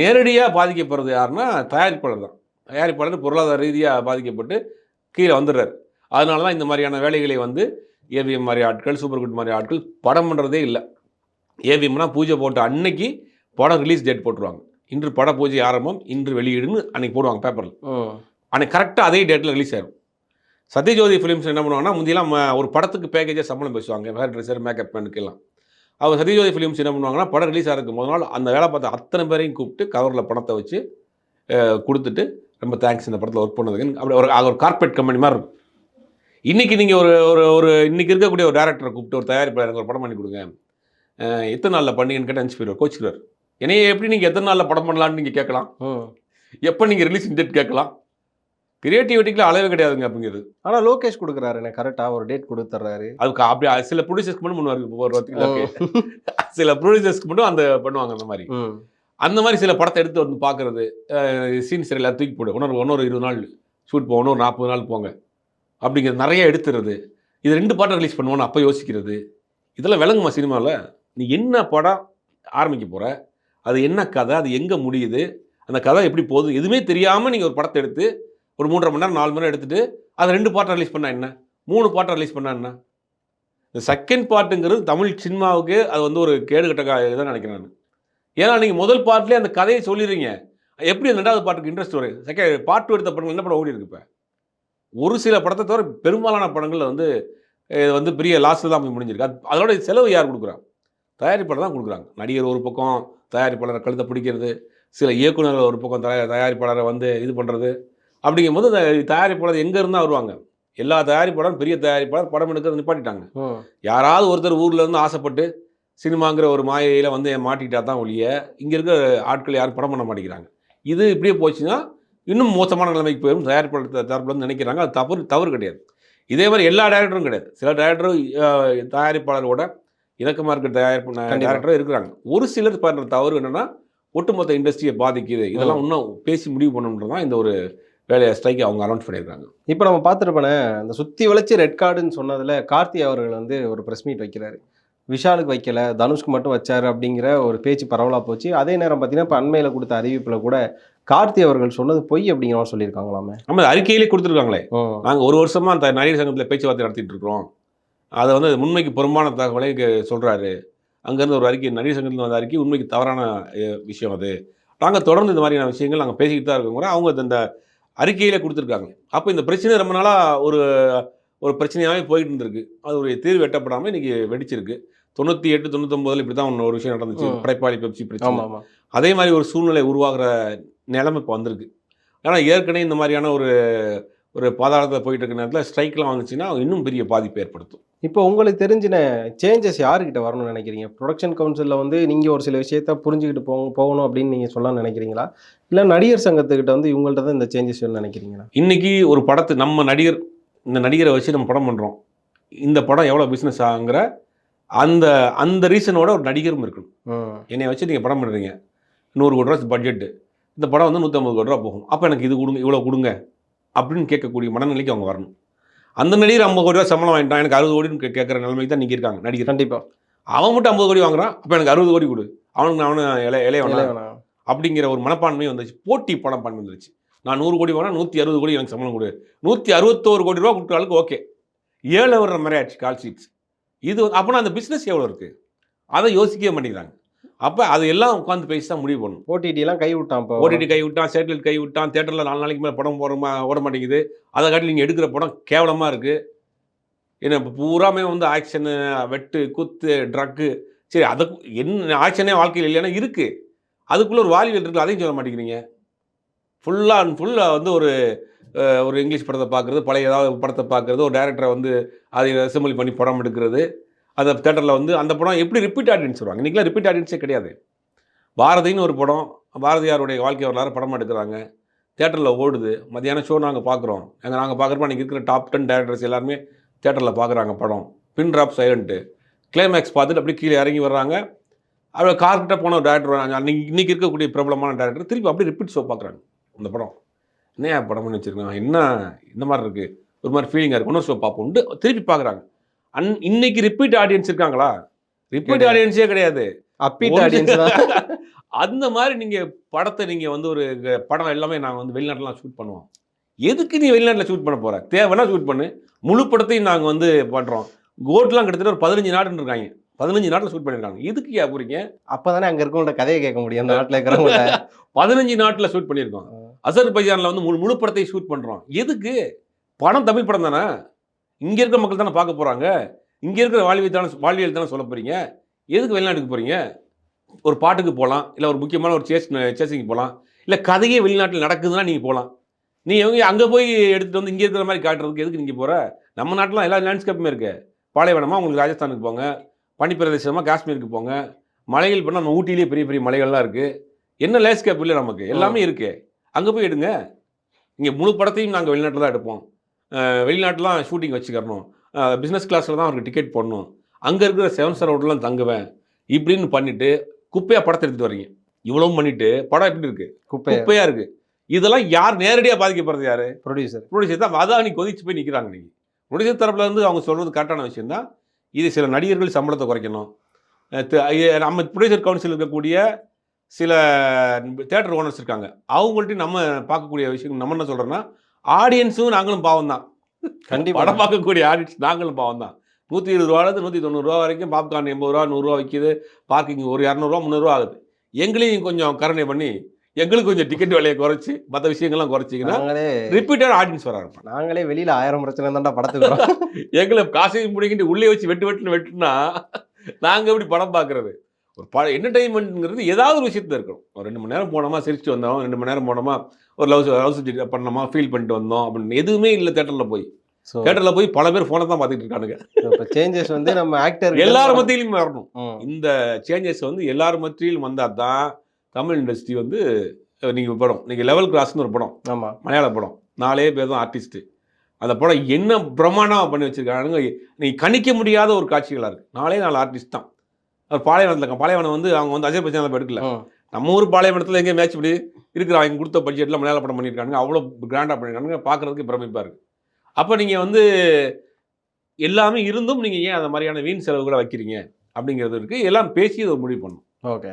நேரடியாக பாதிக்கப்படுறது யாருன்னா தயாரிப்பாளர் தான். தயாரிப்பாளர் பொருளாதார ரீதியாக பாதிக்கப்பட்டு கீழே வந்துடுறாரு. அதனால தான் இந்த மாதிரியான வேலைகளை வந்து ஏவிஎம் மாதிரி ஆட்கள் சூப்பர் குட் மாதிரி ஆட்கள் படம் பண்ணுறதே இல்லை. ஏவிஎம்னா பூஜை போட்ட அன்னைக்கு படம் ரிலீஸ் டேட் போட்டுருவாங்க. இன்று பட பூஜை ஆரம்பம் இன்று வெளியீடுன்னு அன்னைக்கு போடுவாங்க பேப்பரில் அன்னைக்கு கரெக்டாக அதே டேட்டில் ரிலீஸ் ஆயிரும். சத்யஜோதி ஃபிலிம்ஸ் என்ன பண்ணுவாங்கன்னா முந்தியெல்லாம் ஒரு படத்துக்கு பேக்கேஜாக சம்பளம் பேசுவாங்க. ஹேர் ட்ரெஸ்ஸர் மேக்கப் மேனுக்கெல்லாம் அவர் சத்யஜோதி ஃபிலிம்ஸ் என்ன பண்ணுவாங்கன்னா படம் ரிலீஸ் ஆகிறதுக்கு முதல் நாள் அந்த வேலை பார்த்த அத்தனை பேரையும் கூப்பிட்டு கவரில் பணத்தை வச்சு கொடுத்துட்டு ரொம்ப தேங்க்ஸ் இந்த படத்தில் ஒர்க் பண்ணதுக்கு அப்படி ஒரு அது ஒரு கார்பரேட் கம்பெனி மாதிரி இருக்கும். இன்றைக்கி நீங்கள் ஒரு ஒரு ஒரு இன்றைக்கி இருக்கக்கூடிய ஒரு டேரக்டரை கூப்பிட்டு ஒரு தயாரிப்பாளர் எனக்கு ஒரு படம் பண்ணி கொடுங்க. எத்தனை நாளில் பண்ணீங்கன்னு கேட்டு அனுப்பிச்சு போயிடுவார் கோச்சுக்கிறார் என்னைய எப்படி நீங்கள் எத்தனை நாளில் படம் பண்ணலான்னு நீங்கள் கேட்கலாம். எப்போ நீங்கள் ரிலீஸ் டேட் கேட்கலாம். கிரியேட்டிவிட்டிக்கு அளவே கிடையாதுங்க அப்படிங்கிறது. ஆனா லோகேஷ் கொடுக்குறாரு எனக்கு கரெக்டா ஒரு டேட் கொடுத்துட்றாரு அதுக்கு அப்படி சில ப்ரொடியூசர்ஸ்க்கு மட்டும் முன்னாடி சில ப்ரொடியூசர்ஸ்க்கு மட்டும் அந்த பண்ணுவாங்க அந்த மாதிரி. அந்த மாதிரி சில படத்தை எடுத்து வந்து பார்க்கறது சீன்ஸ் எல்லாம் தூக்கி போடு. இன்னொரு இன்னொரு இருபது நாள். ஷூட் போகணும் ஒரு நாற்பது நாள் போங்க. அப்படிங்கிறது நிறைய எடுத்துறது. இது ரெண்டு பாட்டை ரிலீஸ் பண்ணுவோன்னு அப்போ யோசிக்கிறது. இதெல்லாம் விளங்குமா சினிமாவில் நீ என்ன படம் ஆரம்பிக்க போகிற அது என்ன கதை? அது எங்கே முடியுது? அந்த கதை எப்படி போகுது? எதுவுமே தெரியாமல் நீங்கள் ஒரு படத்தை எடுத்து ஒரு மூன்றரை மணி நேரம் நாலு மணி நேரம் எடுத்துகிட்டு அதை ரெண்டு பாட்டை ரிலீஸ் பண்ணால் என்ன? மூணு பாட்டை ரிலீஸ் பண்ணால் என்ன? இந்த செகண்ட் பாட்டுங்கிறது தமிழ் சினிமாவுக்கு அது வந்து ஒரு கேடுகட்ட தான் நினைக்கிறேன் நான். ஏன்னா நீங்கள் முதல் பாட்டிலே அந்த கதையை சொல்லிடுறீங்க. எப்படி அந்த ரெண்டாவது பாட்டுக்கு இன்ட்ரெஸ்ட் வரும்? செகண்ட் பாட்டு எடுத்த படங்கள் என்ன படம் ஓடி இருக்கு இப்போ? ஒரு சில படத்தை தவிர பெரும்பாலான படங்களில் வந்து இது வந்து பெரிய லாஸில் தான் போய் முடிஞ்சிருக்கு. அது அதோட செலவு யார் கொடுக்குறா? தயாரிப்பாளர் தான் கொடுக்குறாங்க. நடிகர் ஒரு பக்கம் தயாரிப்பாளரை கழுத்தை பிடிக்கிறது சில இயக்குனர்கள் ஒரு பக்கம் தயா தயாரிப்பாளரை வந்து இது பண்ணுறது அப்படிங்கும்போது தயாரிப்பாளர் எங்கே இருந்தால் வருவாங்க? எல்லா தயாரிப்பாளரும் பெரிய தயாரிப்பாளர் படம் எடுக்கிறது நிப்பாட்டிட்டாங்க. யாராவது ஒருத்தர் ஊர்ல இருந்து ஆசைப்பட்டு சினிமாங்கிற ஒரு மாயையில் வந்து மாட்டிக்கிட்டா தான் ஒழிய இங்கே இருக்க ஆட்கள் யாரும் படம் பண்ண மாட்டேங்கிறாங்க. இது இப்படியே போச்சுன்னா இன்னும் மோசமான நிலைமைக்கு போயிடும் தயாரிப்பாளர் த- தரப்புல இருந்து நினைக்கிறாங்க. அது தவறு தவறு கிடையாது. இதே மாதிரி எல்லா டேரக்டரும் கிடையாது. சில டேரக்டரும் தயாரிப்பாளரோட இணக்கமாக இருக்கிற தயாரிப்பு. டேரக்டரும் இருக்கிறாங்க. ஒரு சிலர் பண்ணுற தவறு என்னன்னா ஒட்டுமொத்த இண்டஸ்ட்ரியை பாதிக்குது. இதெல்லாம் இன்னும் பேசி முடிவு பண்ணணுன்றது தான் இந்த ஒரு வேலையை ஸ்ட்ரைக்கை அவங்க அனௌன்ஸ் பண்ணியிருக்காங்க. இப்போ நம்ம பார்த்துருப்போனே இந்த சுத்தி வளைச்சு ரெட் கார்டுன்னு சொன்னதுல கார்த்தி அவர்கள் வந்து ஒரு ப்ரெஸ் மீட் வைக்கிறாரு. விஷாலுக்கு வைக்கல தனுஷ்க்கு மட்டும் வச்சாரு அப்படிங்கிற ஒரு பேச்சு பரவலாக போச்சு. அதே நேரம் பார்த்தீங்கன்னா இப்போ அண்மையில் கொடுத்த அறிவிப்பில் கூட கார்த்தி அவர்கள் சொன்னது பொய் அப்படிங்கிற சொல்லியிருக்காங்களாமே? நம்ம அறிக்கையிலே கொடுத்துருக்காங்களே. நாங்கள் ஒரு வருஷமாக அந்த நடிகர் சங்கத்தில் பேச்சுவார்த்தை நடத்திட்டு இருக்கிறோம். அதை வந்து உண்மைக்கு புறம்பான தகவலை சொல்கிறாரு அங்கேருந்து ஒரு அறிக்கை நடிகர் சங்கத்தில் வந்த அறிக்கை உண்மைக்கு தவறான விஷயம் அது. நாங்கள் தொடர்ந்து இந்த மாதிரியான விஷயங்கள் நாங்கள் பேசிக்கிட்டு தான் இருக்கோம் கூட அவங்க இந்த அறிக்கையிலே கொடுத்துருக்காங்க. அப்போ இந்த பிரச்சனை ரொம்ப நாளாக ஒரு ஒரு பிரச்சனையாகவே போயிட்டு இருந்திருக்கு. அது ஒரு தீர்வு எட்டப்படாமல் இன்னைக்கு வெடிச்சிருக்கு. தொண்ணூற்றி எட்டு தொண்ணூத்தொம்பதுல இப்படி தான் ஒரு விஷயம் நடந்துச்சு. படைப்பாளி பெப்சி பிரச்சனை. அதே மாதிரி ஒரு சூழ்நிலை உருவாகிற நிலைமை இப்போ வந்திருக்கு. ஆனால் ஏற்கனவே இந்த மாதிரியான ஒரு ஒரு பாதாளத்தில் போயிட்டு இருக்க நேரத்தில் ஸ்ட்ரைக்லாம் வந்துச்சுன்னா இன்னும் பெரிய பாதிப்பு ஏற்படுத்தும். இப்போ உங்களுக்கு தெரிஞ்சின சேஞ்சஸ் யாருக்கிட்ட வரணும்னு நினைக்கிறீங்க? ப்ரொடக்ஷன் கவுன்சிலில் வந்து நீங்கள் ஒரு சில விஷயத்த புரிஞ்சுக்கிட்டு போ போகணும் அப்படின்னு நீங்கள் சொல்லலாம்னு நினைக்கிறீங்களா? இல்லை நடிகர் சங்கத்துக்கிட்ட வந்து இவங்கள்ட்ட தான் இந்த சேஞ்சஸ் வேணும்னு நினைக்கிறீங்களா? இன்னைக்கு ஒரு படத்தை நம்ம நடிகர் இந்த நடிகரை வச்சு நம்ம படம் பண்ணுறோம் இந்த படம் எவ்வளோ பிஸ்னஸ் ஆகுங்கிற அந்த அந்த ரீசனோட ஒரு நடிகரும் இருக்கணும். என்னை வச்சு நீங்கள் படம் பண்ணுறீங்க நூறு கோடி ரூபா பட்ஜெட்டு இந்த படம் வந்து நூற்றம்பது கோடி ரூபா போகும். அப்போ எனக்கு இது கொடுங்க இவ்வளோ கொடுங்க. அப்படின்னு கேட்கக்கூடிய மனநிலைக்கு அவங்க வரணும். அந்த நடிகர் ஐம்பது கோடி ரூபா சம்பளம் வாங்கிட்டான். எனக்கு அறுபது கோடின்னு கேட்குற நிலைமைக்கு தான் நீங்கள் இருக்காங்க நடிகர். கண்டிப்பா. அவன் மட்டும் ஐம்பது கோடி வாங்குறான். அப்போ எனக்கு அறுபது கோடி கொடு. அவனுக்கு அவனு இலை இலையவனா இளையவனா. அப்படிங்கிற ஒரு மனப்பான்மை வந்துச்சு போட்டி பண்ணி வந்துருச்சு. நான் நூறு கோடி வாங்கினா நூற்றி அறுபது கோடி எனக்கு சம்பளம் கொடு. நூற்றி அறுபத்தோரு கோடி ரூபா கொடுக்குற அளவுக்கு ஓகே. ஏழு வர்ற மாதிரி ஆச்சு. கால் ஷீட்ஸ் இது அப்போனா அந்த பிஸ்னஸ் எவ்வளோ இருக்குது அதை யோசிக்கவே மாட்டேங்கிறாங்க. அப்போ அது எல்லாம் உட்காந்து பேசி தான் முடிவு பண்ணணும். OTT எல்லாம் கை விட்டான் இப்போ. ஓடிடி கை விட்டான் சேட்டலைட் கை விட்டான் தேட்டரில் நாலு நாளைக்கு மேலே படம் போட ஓட மாட்டேங்குது. அதை காட்டி நீங்கள் எடுக்கிற படம் கேவலமாக இருக்குது ஏன்னா இப்போ பூராமே வந்து ஆக்ஷனு வெட்டு குத்து ட்ரக்கு. சரி அதை என்ன ஆக்ஷனே வாழ்க்கையில் இல்லைன்னா இருக்குது அதுக்குள்ளே ஒரு வாலிபல் இருக்குது அதையும் சொல்ல மாட்டேங்கிறீங்க. ஃபுல்லாக அண்ட் ஃபுல்லாக வந்து ஒரு ஒரு இங்கிலீஷ் படத்தை பார்க்குறது பழைய ஏதாவது படத்தை பார்க்குறது ஒரு டேரக்டரை வந்து அதை அசம்பிள் பண்ணி படம் எடுக்கிறது. அந்த தேட்டரில் வந்து அந்த படம் எப்படி ரிப்பீட் ஆடியன்ஸ் வருவாங்க? இன்றைக்கெலாம் ரிப்பீட் ஆடியன்ஸே கிடையாது. பாரதின்னு ஒரு படம் பாரதியாருடைய வாழ்க்கை வரலாறு படம் எடுக்கிறாங்க. தேட்டரில் ஓடுது. மத்தியானம் ஷோ நாங்கள் பார்க்குறோம். எங்கள் நாங்கள் பார்க்குறப்ப அன்றைக்கி இருக்கிற டாப் டென் டேரக்டர்ஸ் எல்லாருமே தேட்டரில் பார்க்குறாங்க படம். பின் ட்ராப் சைலண்ட்டு கிளைமேக்ஸ் பார்த்துட்டு அப்படியே கீழே இறங்கி வர்றாங்க. அவர் கார்கிட்ட போன ஒரு டேரக்டர் அன்னைக்கு இன்றைக்கி இருக்கக்கூடிய பிரபலமான டேரக்டர் திருப்பி அப்படியே ரிப்பீட் ஷோ பார்க்குறாங்க அந்த படம். என்ன படம் பண்ணி வச்சுருக்காங்க? என்ன இந்த மாதிரி இருக்குது ஒரு மாதிரி ஃபீலிங்காக இருக்குது இன்னொரு ஷோ பார்ப்போம்ட்டு திருப்பி பார்க்குறாங்க. அன் இன்னைக்கு ரிப்பீட் ஆடியன்ஸ் இருக்காங்களா? ரிப்பீட். ஆடியன்ஸே கிடையாது. அப்பீட் ஆடியன்ஸ் தான். [laughs] அந்த மாதிரி நீங்க படத்தை நீங்க வந்து ஒரு படம் எல்லாமே நாங்கள் வந்து வெளிநாட்டுலாம் ஷூட் பண்ணுவோம். எதுக்கு நீ வெளிநாட்டில் ஷூட் பண்ண போற? தேவைன்னா ஷூட் பண்ணு. முழு படத்தையும் நாங்கள் வந்து பண்றோம். கோட்லாம் கிட்டத்தட்ட ஒரு பதினஞ்சு நாடுன்னு இருக்காங்க. பதினஞ்சு நாட்டில் ஷூட் பண்ணியிருக்காங்க. எதுக்கு ஏன் போறீங்க? அப்பதானே அங்க இருக்கவங்கள்ட்ட கதையை கேட்க முடியும். அந்த நாட்டுல இருக்கிறவங்கள்ட்ட. [laughs] பதினஞ்சு நாட்டில் ஷூட் பண்ணியிருக்கோம். அசர் பைஜானில் வந்து முழு முழு படத்தையும் ஷூட் பண்ணுறோம் எதுக்கு? படம் தமிழ் படம் தானே? இங்கே இருக்கிற மக்கள் தானே பார்க்க போகிறாங்க இங்கே இருக்கிற வாழ்வியல் தானே வாழ்வியல் தானே சொல்ல போகிறீங்க எதுக்கு வெளிநாட்டுக்கு போகிறீங்க ஒரு பாட்டுக்கு போகலாம் இல்லை ஒரு முக்கியமான ஒரு சேஸ் சேசிங்க்கு போகலாம் இல்லை கதையே வெளிநாட்டில் நடக்குதுன்னா நீங்கள் போகலாம் நீ எங்க அங்கே போய் எடுத்துகிட்டு வந்து இங்கே இருக்கிற மாதிரி காட்டுறதுக்கு எதுக்கு நீங்கள் போகிற நம்ம நாட்டில் எல்லா லேண்ட்ஸ்கேப்புமே இருக்கு. பாலைவனமாக உங்களுக்கு ராஜஸ்தானுக்கு போங்க பனிப்பிரதேசமாக காஷ்மீருக்கு போங்க மலைகள் பண்ணால் நம்ம ஊட்டியிலேயே பெரிய பெரிய மலைகள்லாம் இருக்குது என்ன லேண்ட்ஸ்கேப் இல்லை நமக்கு? எல்லாமே இருக்கு. அங்கே போய் எடுங்க. இங்கே முழு படத்தையும் நாங்கள் வெளிநாட்டில் தான் எடுப்போம். அஹ் வெளிநாட்டுலாம் ஷூட்டிங் வச்சுக்கிறணும். பிஸ்னஸ் கிளாஸில் தான் அவருக்கு டிக்கெட் போடணும். அங்கே இருக்கிற செவன் ஸ்டார் ஹோட்டலாம் தங்குவேன். இப்படின்னு பண்ணிட்டு குப்பையாக படத்தை எடுத்துட்டு வர்றீங்க. இவ்வளவும் பண்ணிட்டு படம் எப்படி இருக்கு? குப்பை குப்பையாக இருக்கு. இதெல்லாம் யார் நேரடியாக பாதிக்கப்படுறது யாரு? ப்ரொடியூசர் ப்ரொடியூசர் தான் அதானி கொதிச்சு போய் நிற்கிறாங்க இன்னைக்கு. ப்ரொடியூசர் தரப்புல இருந்து அவங்க சொல்கிறது கரெக்டான விஷயம் தான் இது சில நடிகர்கள் சம்பளத்தை குறைக்கணும். நம்ம ப்ரொடியூசர் கவுன்சில் இருக்கக்கூடிய சில தேட்டர் ஓனர்ஸ் இருக்காங்க. அவங்கள்ட்ட நம்ம பார்க்கக்கூடிய விஷயம் நம்ம என்ன சொல்கிறோன்னா ஆடியன்ஸும் நாங்களும் பாவம் தான் கண்டிப்பா. படம் பார்க்கக்கூடிய ஆடியன்ஸ் நாங்களும் பாவம் தான் நூற்றி இருபது ரூபாலேருந்து நூற்றி தொண்ணூறுரூவா வரைக்கும் பாப்கார்ன் எண்பது ரூபா நூறுரூவா விற்கிது பார்க்கிங் ஒரு இரநூறுவா முந்நூறுரூவா ஆகுது. எங்களையும் கொஞ்சம் கருணை பண்ணி எங்களுக்கு கொஞ்சம் டிக்கெட் விலையை குறைச்சி மற்ற விஷயங்கள்லாம் குறைச்சிங்கன்னா நாங்களே ரிப்பீட்டட் ஆடியன்ஸ் வர ஆரம்பிப்பாங்க நாங்களே வெளியில ஆயிரம் பிரச்சனை தான்டா படத்துக்கு. [laughs] எங்களை காசையும் பிடிக்கிட்டு உள்ளே வச்சு வெட்டு வெட்டுன்னு வெட்டுனா நாங்கள் எப்படி படம் பார்க்குறது? ஒரு பட என்டர்டைன்மெண்ட்ங்கிறது ஏதாவது ஒரு விஷயத்துல இருக்கணும். ஒரு ரெண்டு மணி நேரம் போனோமா சிரிச்சுட்டு வந்தோம் ரெண்டு மணி நேரம் போனோமா ஒரு லவ் லவ் பண்ணோமா ஃபீல் பண்ணிட்டு வந்தோம் அப்படின்னு எதுவுமே இல்லை தேட்டரில் போய். தேட்டரில் போய் பல பேர் ஃபோனை தான் பார்த்துட்டு இருக்கானுங்க. இப்ப சேஞ்சஸ் வந்து நம்ம ஆக்டர் எல்லார் மத்தியிலும் வரணும். இந்த சேஞ்சஸ் வந்து எல்லார் மத்தியிலும் வந்தால் தான் தமிழ் இண்டஸ்ட்ரி வந்து நீங்கள் படம் நீங்கள் லெவல் கிராஸ்னு ஒரு படம் ஆமா. மலையாள படம் நாலே பேர் தான் ஆர்டிஸ்ட்டு அந்த படம் என்ன பிரமாண்டமாக பண்ணி வச்சிருக்கானுங்க நீ கணிக்க முடியாத ஒரு காட்சிகளாக இருக்குது நாலே நாலு ஆர்டிஸ்ட் தான். இருக்கான். பாளையவனம் வந்து அவங்க வந்து அஜய் பச்சன் எடுக்கல. நம்ம ஊர் பாளையவனத்தில் எங்கேயும் மேட்ச் இப்படி இருக்கிற அவங்க கொடுத்த பட்ஜெட்டில் மலையாள படம் பண்ணியிருக்காங்க அவ்வளோ கிராண்டாக பண்ணியிருக்காங்க பார்க்குறதுக்கு பிரமிப்பாக இருக்குது அப்போ நீங்கள் வந்து எல்லாமே இருந்தும் நீங்கள் ஏன் அந்த மாதிரியான வீண் செலவுகளை வைக்கிறீங்க? அப்படிங்கிறது இருக்குது எல்லாம் பேசி அதை முடிவு பண்ணணும். ஓகே.